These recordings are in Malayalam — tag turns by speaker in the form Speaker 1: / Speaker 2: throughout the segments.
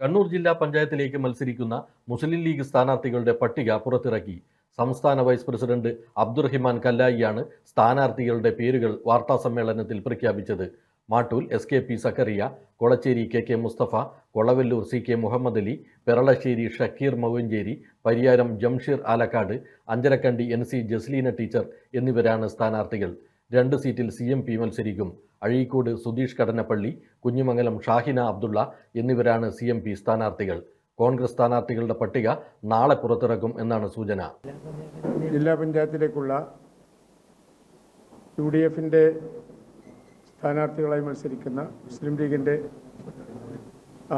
Speaker 1: കണ്ണൂർ ജില്ലാ പഞ്ചായത്തിലേക്ക് മത്സരിക്കുന്ന മുസ്ലിം ലീഗ് സ്ഥാനാർത്ഥികളുടെ പട്ടിക പുറത്തിറക്കി. സംസ്ഥാന വൈസ് പ്രസിഡന്റ് അബ്ദുറഹിമാൻ കല്ലായിയാണ് സ്ഥാനാർത്ഥികളുടെ പേരുകൾ വാർത്താസമ്മേളനത്തിൽ പ്രഖ്യാപിച്ചത്. Mattool S K P Zakariya Kolachery K K Mustafa Kolavallur C K Muhammad Ali Peralassery Shakir Mouvancherry Pariyaram Jamsheer Alakkad Anjarakandy N C Jasleena teacher എന്നിവരാണ് സ്ഥാനാർത്ഥികൾ. രണ്ട് സീറ്റിൽ സി എം പി മത്സരിക്കും. അഴീക്കോട് സുധീഷ് കടനപ്പള്ളി കുഞ്ഞിമംഗലം ഷാഹിന അബ്ദുള്ള എന്നിവരാണ് സി എം പി സ്ഥാനാർത്ഥികൾ. കോൺഗ്രസ് സ്ഥാനാർത്ഥികളുടെ പട്ടിക നാളെ പുറത്തിറക്കും എന്നാണ് സൂചന.
Speaker 2: ജില്ലാ പഞ്ചായത്തിലേക്കുള്ള യു ഡി എഫിന്റെ സ്ഥാനാർത്ഥികളായി മത്സരിക്കുന്ന മുസ്ലിം ലീഗിന്റെ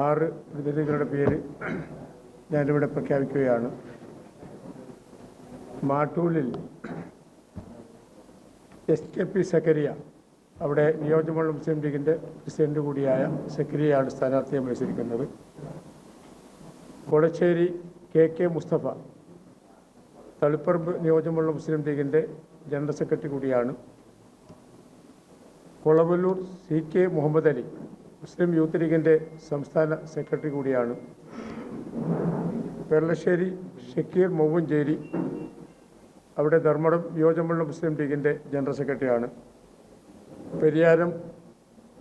Speaker 2: ആറ് പ്രതിനിധികളുടെ പേര് ഞാനിവിടെ പ്രഖ്യാപിക്കുകയാണ്. മാട്ടൂലിൽ എസ് കെ പി സക്കരിയ. അവിടെ നിയോജകമണ്ഡലം മുസ്ലിം ലീഗിന്റെ പ്രസിഡന്റ് കൂടിയായ സക്കരിയയാണ് സ്ഥാനാർത്ഥിയെ മത്സരിക്കുന്നത്. കൊളച്ചേരി കെ കെ മുസ്തഫ തളിപ്പറമ്പ് നിയോജകമണ്ഡലം മുസ്ലിം ലീഗിന്റെ ജനറൽ സെക്രട്ടറി കൂടിയാണ്. Kolavallur C K Muhammad Ali Muslim youth ലീഗിന്റെ സംസ്ഥാന സെക്രട്ടറി കൂടിയാണ്. പെരളശ്ശേരി ഷക്കീർ മൊവ്വഞ്ചേരി അവിടെ ധർമ്മടം നിയോജകമണ്ഡലം മുസ്ലിം ലീഗിന്റെ ജനറൽ സെക്രട്ടറിയാണ്. പെരിയാരം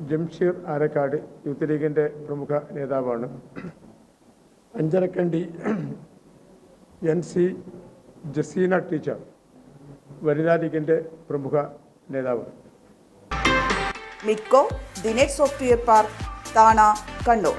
Speaker 2: ജംഷീർ ആരക്കാട് യൂത്ത് ലീഗിന്റെ പ്രമുഖ നേതാവാണ്. Anjarakandy N C Jaseena teacher വനിതാ ലീഗിന്റെ പ്രമുഖ
Speaker 3: നേതാവാണ്. മിക്കോ ദിനേഷ് സോഫ്റ്റ്വെയർ പാർക്ക് താണ കണ്ണൂർ.